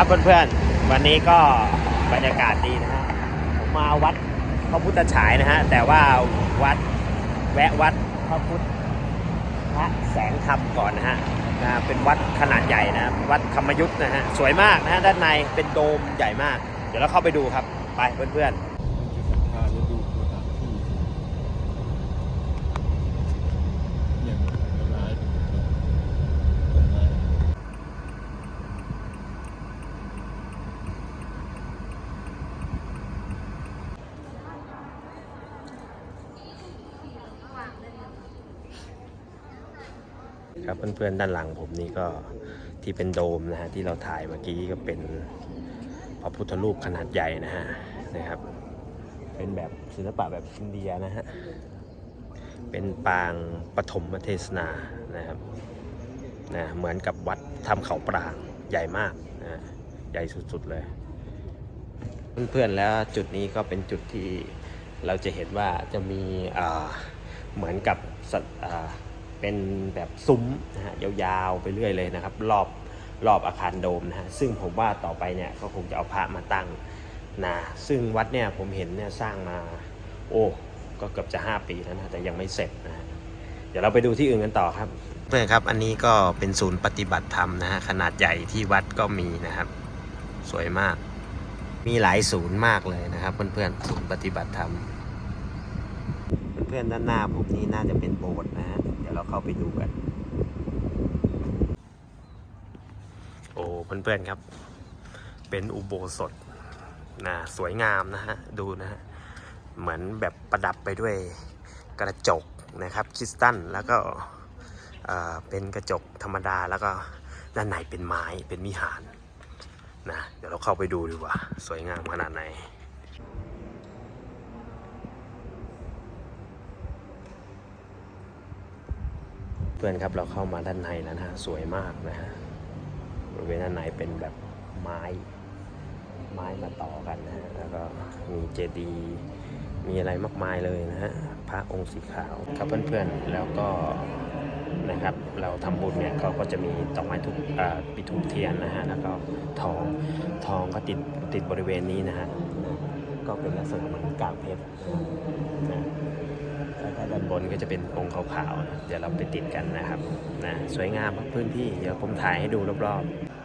ครับเพื่อนๆ วันนี้ก็บรรยากาศดีนะฮะผมมาวัดพระพุทธฉายนะฮะ แต่ว่าวัดแวะวัดพระพุทธพระแสงธรรมก่อนนะฮะนะเป็นวัดขนาดใหญ่นะ วัดธรรมยุทธ์นะฮะ สวยมากนะฮะ ด้านในเป็นโดมใหญ่มาก เดี๋ยวเราเข้าไปดูครับ ไปเพื่อนๆ จะศรัทธาจะดูสถานที่อย่างร้ายต้นไม้ ครับเพื่อนๆด้านหลังผมนี่ก็ที่เป็นโดมนะฮะที่เราถ่ายเมื่อกี้ก็เป็นพระพุทธรูปขนาดใหญ่นะฮะนะครับ เป็นแบบศิลปะแบบอินเดียนะฮะเป็นปางปฐมเทศนานะครับนะเหมือนกับวัดทำเขาปรางใหญ่มากนะใหญ่สุดๆเลย เพื่อนๆแล้วจุดนี้ก็เป็นจุดที่เราจะเห็นว่าจะมีเหมือนกับสัตว์อ่า เป็นแบบซุ้มนะฮะยาวๆไปเรื่อยเลยนะครับ รอบรอบอาคารโดมนะฮะซึ่งผมว่าต่อไปเนี่ยก็คงจะเอาพระมาตั้งนะซึ่งวัดเนี่ยผมเห็นเนี่ยสร้างมา โอ้ก็เกือบจะ 5 ปีแล้วนะแต่ยังไม่เสร็จนะฮะเดี๋ยวเราไปดูที่อื่นกันต่อครับเพื่อนครับอันนี้ก็เป็นศูนย์ปฏิบัติธรรมนะฮะขนาดใหญ่ที่วัดก็มีนะครับ สวยมาก มีหลายศูนย์มากเลยนะครับ เพื่อนๆศูนย์ปฏิบัติธรรม เพื่อนๆด้านหน้าผมนี่น่าจะเป็นโบสถ์นะ เดี๋ยวเราเข้าไปดูกัน โอ้เพื่อนๆครับ เป็นอุโบสถนะสวยงามนะฮะ ดูนะฮะ เหมือนแบบประดับไปด้วยกระจกนะครับคริสตัลแล้วก็เป็นกระจกธรรมดาแล้วก็ด้านในเป็นไม้เป็นวิหารนะเดี๋ยวเราเข้าไปดูดีกว่า สวยงามขนาดไหน เพื่อนครับเราเข้ามาด้านในแล้วนะฮะสวยมากนะฮะบริเวณด้านในเป็นแบบไม้ ไม้มาต่อกันนะฮะแล้วก็มีเจดีย์มีอะไรมากมายเลยนะฮะพระองค์สีขาวครับเพื่อนๆแล้วก็นะครับ เราทำบุญเนี่ยเขาก็จะมีดอกไม้ทุกปิดทูปเทียนนะฮะแล้วก็ทองทองก็ติดติดบริเวณนี้นะฮะก็เป็นลักษณะเหมือนกากเพชรนะ บนก็จะเป็นองค์ขาวๆนะเดี๋ยวเราไปติดกันนะครับนะสวยงามพื้นที่ เดี๋ยวผมถ่ายให้ดูรอบๆ